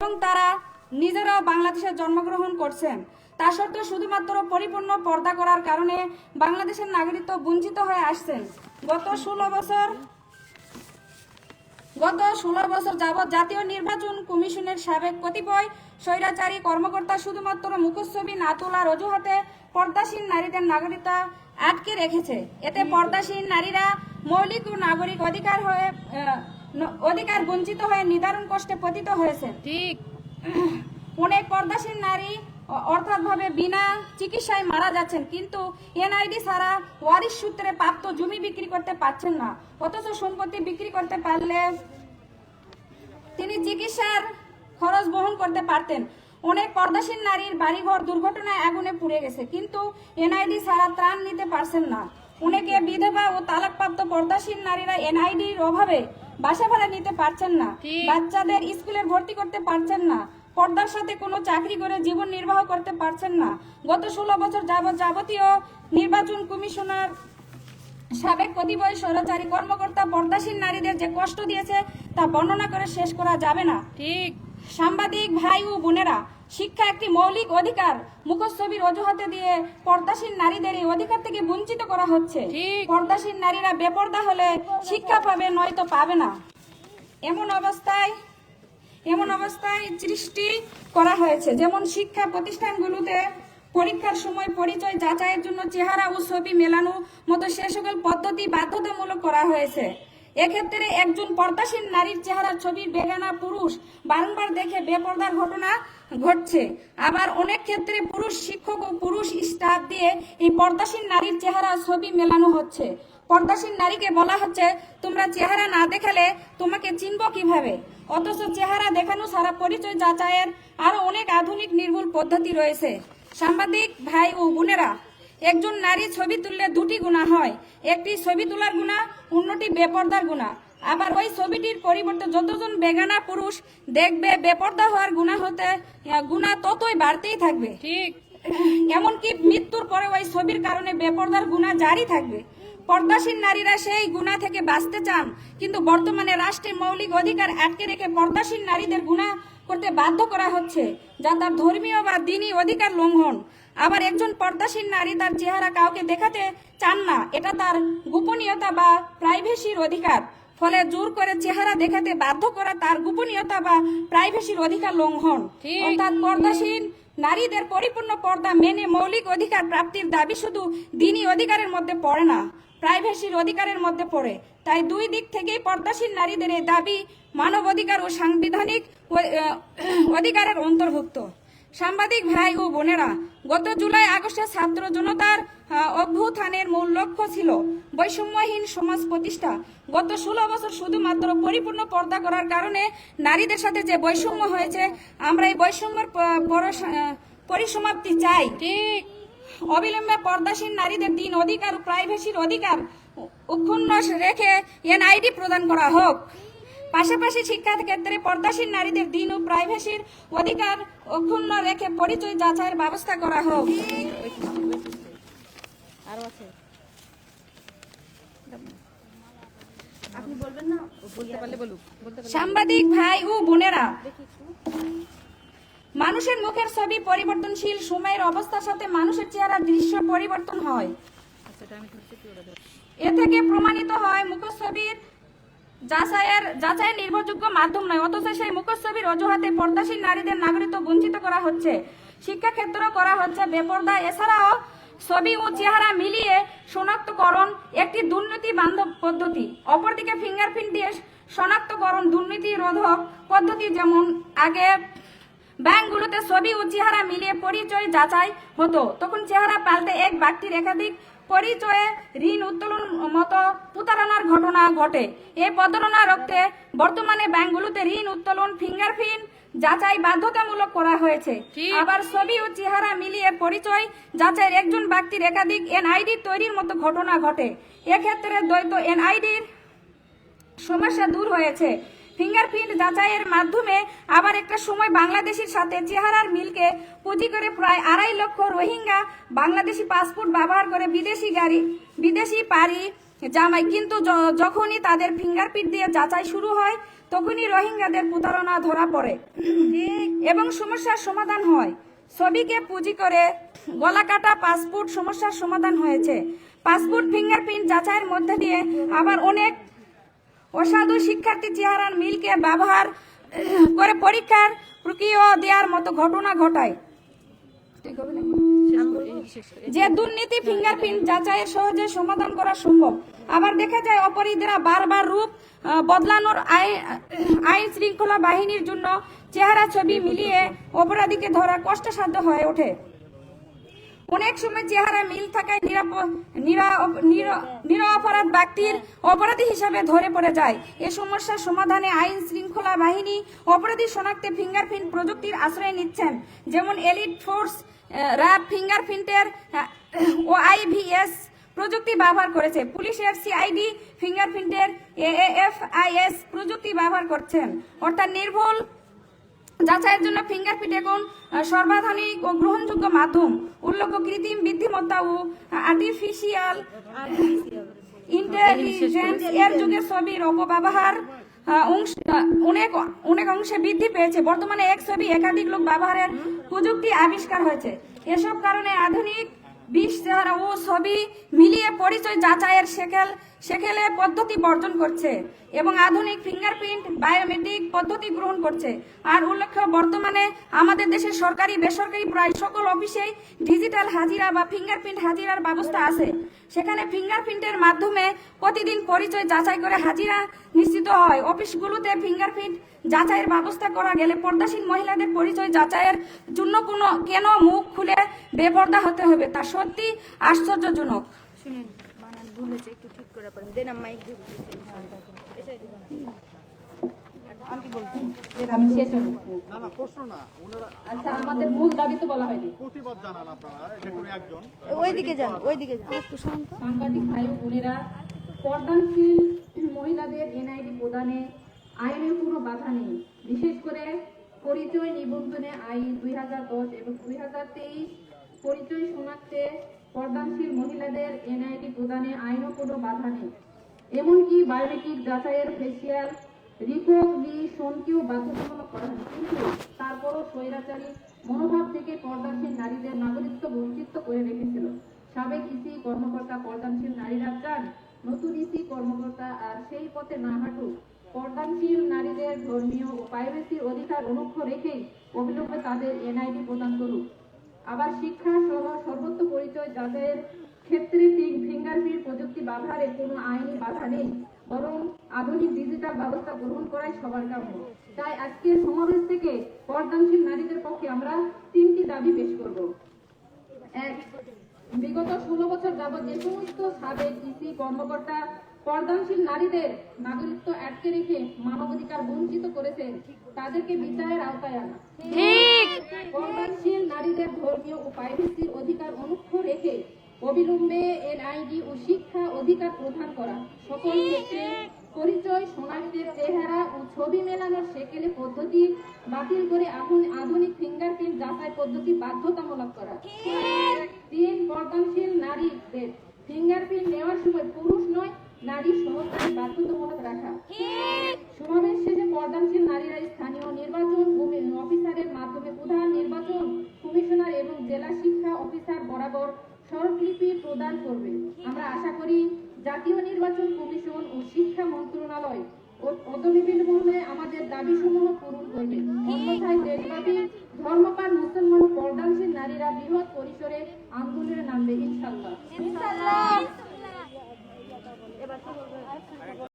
এবং তারা নিজেরাও বাংলাদেশে জন্মগ্রহণ করছেন। তা সত্ত্বেও শুধুমাত্র পরিপূর্ণ পর্দা করার কারণে বাংলাদেশের নাগরিকত্ব বঞ্চিত হয়ে আসছেন। গত ষোলো বছর গত ষোলো বছর যাবৎ জাতীয় নির্বাচন কমিশনের সাবেক কতিপয় স্বৈরাচারী কর্মকর্তা শুধুমাত্র মুখচ্ছবি না তোলার অজুহাতে পর্দাসীন নারীদের নাগরিকতা আটকে রেখেছে। এতে পর্দাসীন নারীরা মৌলিক ও নাগরিক অধিকার হয়ে অধিকার বঞ্চিত হয়ে নিদারুণ কষ্টে পতিত হয়েছে ঠিক। অনেক পর্দাসীন নারী অর্থাৎভাবে বিনা চিকিৎসায় মারা যাচ্ছেন কিন্তু এনআইডি ছাড়া ওয়ারিশ সূত্রে প্রাপ্ত জমি বিক্রি করতে পারছেন না অথচ সম্পত্তি বিক্রি করতে পারলে তিনি চিকিৎসার খরচ বহন করতে পারতেন। অনেক পর্দাসীন নারীর বাড়িঘর দুর্ঘটনায় আগুনে পুড়ে গেছে কিন্তু এনআইডি ছাড়া ত্রাণ নিতে পারছেন না। অনেকে বিধবা ও তালাকপ্রাপ্ত পর্দাসীন নারীরা এনআইডির অভাবে বাসা ভাড়া নিতে পারছেন না। বাচ্চাদের স্কুলে ভর্তি করতে পারছেন না। পর্দার সাথে কোনো চাকরি করে জীবন নির্বাহ করতে পারছেন না। গত ষোলো বছর যাবৎ যাবতীয় নির্বাচন কমিশনার সাবেক কতিপয় স্বৈরাচারী কর্মকর্তা পর্দাসীন নারীদের যে কষ্ট দিয়েছে তা বর্ণনা করে শেষ করা যাবে না। ঠিক। সাংবাদিক ভাই ও বোনেরা শিক্ষা একটি মৌলিক অধিকার। মুখচ্ছবির অজুহাতে দিয়ে পর্দাসীন নারীদের এই অধিকার থেকে বঞ্চিত করা হচ্ছে। পর্দাসীন নারীরা বেপর্দা হলে শিক্ষা পাবে নয়তো পাবে না। এমন অবস্থায় এমন অবস্থায় সৃষ্টি করা হয়েছে। যেমন শিক্ষা প্রতিষ্ঠানগুলোতে পরীক্ষার সময় পরিচয় যাচাইয়ের জন্য চেহারা ও ছবি মেলানো মতো সে সকল পদ্ধতি বাধ্যতামূলক করা হয়েছে। এক্ষেত্রে একজন পর্দাসীন নারীর চেহারা ছবি বেগানা পুরুষ বারংবার দেখে বেপর্দার ঘটনা ঘটছে। আবার অনেক ক্ষেত্রে পুরুষ শিক্ষক ও পুরুষ স্টাফ দিয়ে এই পর্দাসীন নারীর চেহারা ছবি মেলানো হচ্ছে। পর্দাসীন নারীকে বলা হচ্ছে, তোমরা চেহারা না দেখালে তোমাকে চিনব কীভাবে? অথচ চেহারা দেখানো সারা পরিচয় যাচাইয়ের আরও অনেক আধুনিক নির্ভুল পদ্ধতি রয়েছে। সাংবাদিক ভাই ও বোনেরা একজন নারী ছবি তুললে দুটি গুণা হয়। একটি ছবি তোলার গুণা অন্যটি বেপর্দার গুণা। আবার ওই ছবিটির পরিবর্তে যতজন বেগানা পুরুষ দেখবে বেপর্দা হওয়ার গুণা হতে গুণা ততই বাড়তেই থাকবে। ঠিক। এমনকি মৃত্যুর পরে ওই ছবির কারণে বেপর্দার গুণা জারি থাকবে। পর্দাসীন নারীরা সেই গুণা থেকে বাঁচতে চান কিন্তু বর্তমানে রাষ্ট্রের মৌলিক অধিকার আটকে রেখে পর্দাসীন নারীদের গুণা করতে বাধ্য করা হচ্ছে যা তার ধর্মীয় বা দিনী অধিকার লঙ্ঘন। আবার একজন পর্দাসীন নারী তার চেহারা কাউকে দেখাতে চান না এটা তার গোপনীয়তা বা প্রাইভেসির অধিকার। ফলে জোর করে চেহারা দেখাতে বাধ্য করা তার গোপনীয়তা বা প্রাইভেসির অধিকার লঙ্ঘন। অর্থাৎ পর্দাসীন নারীদের পরিপূর্ণ পর্দা মেনে মৌলিক অধিকার প্রাপ্তির দাবি শুধু দিনই অধিকারের মধ্যে পড়ে না প্রাইভেসির অধিকারের মধ্যে পড়ে। তাই দুই দিক থেকেই পর্দাসীন নারীদের এই দাবি মানব অধিকার ও সাংবিধানিক অধিকারের অন্তর্ভুক্ত। সাংবাদিক ভাই ও বোনেরা গত জুলাই আগস্টে ছাত্র জনতার অভ্যুত্থানের মূল লক্ষ্য ছিল বৈষম্যহীন সমাজ প্রতিষ্ঠা। গত ষোলো বছর শুধুমাত্র পরিপূর্ণ পর্দা করার কারণে নারীদের সাথে যে বৈষম্য হয়েছে আমরা এই বৈষম্যের পরিসমাপ্তি চাই। ঠিক। অবিলম্বে পর্দাসীন নারীদের দিন অধিকার ও প্রাইভেসির অধিকার উক্ষুণ্ণ রেখে এনআইডি প্রদান করা হোক। পাশাপাশি শিক্ষার ক্ষেত্রে পর্দাসীন নারীদের দিন ও প্রাইভেসির অধিকার অক্ষুণ্ণ রেখে পরিচয় যাচাইয়ের ব্যবস্থা করা হোক। আরও আছে। বলতে পারলে বলুক। বলতে পারলে সাংবাদিক ভাই ও বোনেরা মানুষের মুখের ছবি পরিবর্তনশীল সময়ের অবস্থার সাথে মানুষের চেহারার দৃশ্য পরিবর্তন হয়। আচ্ছা এ থেকে প্রমাণিত হয় মুখচ্ছবির যাচাইয়ের যাচাই নির্ভরযোগ্য মাধ্যম নয়, অথচ সেই মুখচ্ছবির অজুহাতে পর্দাসীন নারীদের নাগরিকত্ব বঞ্চিত করা হচ্ছে। শিক্ষাক্ষেত্রেও করা হচ্ছে বেপর্দা। এছাড়াও ছবি ও চেহারা মিলিয়ে শনাক্তকরণ একটি দুর্নীতি বান্ধব পদ্ধতি। অপরদিকে ফিঙ্গারপ্রিন্ট দিয়ে শনাক্তকরণ দুর্নীতি রোধক পদ্ধতি যেমন আগে ব্যাংকগুলোতে ছবি ও চেহারা মিলিয়ে পরিচয় যাচাই হতো, তখন চেহারা পাল্টে এক ব্যক্তির একাধিক পরিচয়ে ঋণ উত্তোলন মতো প্রতারণার ঘটনা ঘটে। এই প্রতারণা রক্তে বর্তমানে ব্যাংকগুলোতে ঋণ উত্তোলন ফিঙ্গারপ্রিন্ট যাচাই বাধ্যতামূলক করা হয়েছে। আবার ছবি ও চেহারা মিলিয়ে পরিচয় যাচাইয়ের একজন ব্যক্তির একাধিক এনআইডি তৈরির মতো ঘটনা ঘটে। এক্ষেত্রে দ্বৈত এনআইডির সমস্যা দূর হয়েছে। ফিঙ্গারপ্রিন্ট যাচাইয়ের মাধ্যমে আবার একটা সময় বাংলাদেশের সাথে চেহারার মিলকে পুঁজি করে প্রায় আড়াই লক্ষ রোহিঙ্গা বাংলাদেশি পাসপোর্ট ব্যবহার করে বিদেশি গাড়ি, বিদেশি পাড়ি জামাই। কিন্তু যখনই তাদের ফিঙ্গারপ্রিন্ট দিয়ে যাচাই শুরু হয়, তখনই রোহিঙ্গাদের প্রতারণা ধরা পড়ে। এবং সমস্যার সমাধান হয়। ছবিকে পুঁজি করে গলাকাটা পাসপোর্ট সমস্যার সমাধান হয়েছে। পাসপোর্ট ফিঙ্গারপ্রিন্ট যাচাইয়ের মধ্যে দিয়ে আবার অনেক অসাধু শিক্ষার্থী চেহারার মিলকে ব্যবহার করে পরীক্ষার প্রক্রিয়া দেওয়ার মতো ঘটনা ঘটায়। যে দুর্নীতি ফিঙ্গারপ্রিন্ট যাচাইয়ের সহজে সমাধান করা সম্ভব, আবার দেখা যায় অপরাধীরা বারবার রূপ বদলানোর আইন শৃঙ্খলা বাহিনীর জন্য চেহারা ছবি মিলিয়ে অপরাধীকে ধরা কষ্টসাধ্য হয়ে ওঠে। অনেক সময় চেহারা মিল থাকায় নিরাপ- নিরা- নির- নিরপরাধ ব্যক্তির অপরাধী হিসাবে ধরে পড়ে যায়। এ সমস্যার সমাধানে আইন শৃঙ্খলা বাহিনী অপরাধী শনাক্তে ফিঙ্গারপ্রিন্ট প্রযুক্তির আশ্রয় নিচ্ছেন। যেমন এলিট ফোর্স র্যাব ফিঙ্গারপ্রিন্টের ও আইভিএস প্রযুক্তি ব্যবহার করেছে। পুলিশের সিআইডি ফিঙ্গারপ্রিন্টের এএফআইএস প্রযুক্তি ব্যবহার করছেন। অর্থাৎ নির্ভুল যাচাইয়ের জন্য ফিঙ্গারপ্রিন্ট এখন সর্বাধুনিক ও গ্রহণযোগ্য মাধ্যম উল্লেখ্য কৃত্রিম বুদ্ধিমত্তা ও আর্টিফিশিয়াল ইন্টেলিজেন্স এর যুগে ছবির অপব্যবহার অনেক অনেক অংশে বৃদ্ধি পেয়েছে। বর্তমানে এক ছবি একাধিক লোক ব্যবহারের প্রযুক্তি আবিষ্কার হয়েছে। এসব কারণে আধুনিক বিশ চেহারা, ও ছবি মিলিয়ে পরিচয় যাচাইয়ের সেকেল, সেকেলে পদ্ধতি বর্জন করছে এবং আধুনিক ফিঙ্গারপ্রিন্ট বায়োমেট্রিক পদ্ধতি গ্রহণ করছে। আর উল্লেখ্য, বর্তমানে আমাদের দেশের সরকারি, বেসরকারি প্রায় সকল অফিসেই ডিজিটাল হাজিরা বা ফিঙ্গারপ্রিন্ট হাজিরার ব্যবস্থা আছে। সেখানে ফিঙ্গারপ্রিন্টের মাধ্যমে প্রতিদিন পরিচয় যাচাই করে হাজিরা নিশ্চিত হয়। অফিসগুলোতে ফিঙ্গারপ্রিন্ট যাচাইয়ের ব্যবস্থা করা গেলে পর্দাসীন মহিলাদের পরিচয় যাচাইয়ের জন্য কোনো, কেন মুখ খুলে বেপর্দা হতে হবে, তা সত্যি আশ্চর্যজনক। শুনেন বানান ভুল হয়েছে একটু ঠিক করে পড়েন। দেন আমি মাইক দিয়ে আমি কি বলছি আমি শেষ হব। না না প্রশ্ন না ওনারা আচ্ছা আমাদের ভুল দাবি তো বলা হয়নি। প্রতিবাদ জানান আপনারা যে কোনো একজন। ওইদিকে যান ওইদিকে যান। একটু শুনুন সাংবাদিক ভাই ও বোনেরা পর্দানশীল মহিলাদের এনআইডি প্রদানে আইনের কোনো বাধা নেই। বিশেষ করে পরিচয় নিবন্ধনে আইন দুই হাজার দশ এবং দুই হাজার তেইশ পরিচয় শনাক্তে পর্দানশীল মহিলাদের এনআইডি প্রদানে আইনও কোনো বাধা নেই। এমনকি বায়োমেট্রিক যাচাইয়ের ফেসিয়াল রিকগনিশনকেও বাধ্যতামূলক করা হয় কিন্তু তারপরও স্বৈরাচারী মনোভাব থেকে পর্দাশীল নারীদের নাগরিকত্ব বঞ্চিত করে রেখেছিল। সাবেক ইসি কর্মকর্তা পর্দানশীল নারীরা চান নতুন ইসি কর্মকর্তা আর সেই পথে না হাঁটুক। পর্দানশীল নারীদের ধর্মীয় ও প্রাইভেসির অধিকার অনুক্ষ রেখেই অবিলম্বে তাদের এনআইডি প্রদান করুক। আবার শিক্ষা সহ সর্বত্র পরিচয় যাদের ক্ষেত্রে ফিঙ্গারপ্রিন্ট প্রযুক্তি ব্যবহারে কোনো আইনি বাধা নেই, বরং আধুনিক ডিজিটাল ব্যবস্থা গ্রহণ করাই সবার কাম্য। তাই আজকের সমাবেশ থেকে পর্দানশীল নারীদের পক্ষে আমরা তিনটি দাবি পেশ করব। এক, বিগত ষোলো বছর যাবৎ যে সমস্ত সাবেক ইসি কর্মকর্তা পর্দানশীল নারীদের নাগরিকত্ব আটকে রেখে মানবাধিকার বঞ্চিত করেছেন তাদেরকে বিচারের আওতায় আনা। পর্দানশীল নারীদের ধর্মীয় ও প্রাইভেসির অধিকার অনুক্ষ রেখে অবিলম্বে এনআইডি ও শিক্ষা অধিকার প্রদান করা। সকল ক্ষেত্রে পরিচয় শনাক্তের চেহারা ও ছবি মেলানোর সেকেলে পদ্ধতি বাতিল করে এখন আধুনিক ফিঙ্গারপ্রিন্ট যাচাই পদ্ধতি বাধ্যতামূলক করা। তিন পর্দানশীল নারীদের ফিঙ্গারপ্রিন্ট নেওয়ার সময় পুরুষ নারী সহকারী বাধ্যতামূলক রাখা। সমাবেশ শেষে পর্দানশীল নারীরা স্থানীয় নির্বাচন অফিসারের মাধ্যমে প্রধান নির্বাচন কমিশনার এবং জেলা শিক্ষা অফিসার বরাবর স্মারকলিপি প্রদান করবে। আমরা আশা করি জাতীয় নির্বাচন কমিশন ও শিক্ষা মন্ত্রণালয় ও- অতবিলম্বে আমাদের দাবিসমূহ পূরণ করবে। অন্যথায় দেশব্যাপী ধর্মপাল মুসলমান পর্দানশীল নারীরা বৃহৎ পরিসরে আন্দোলনে নামবে ইনশাল্লাহ 来看一下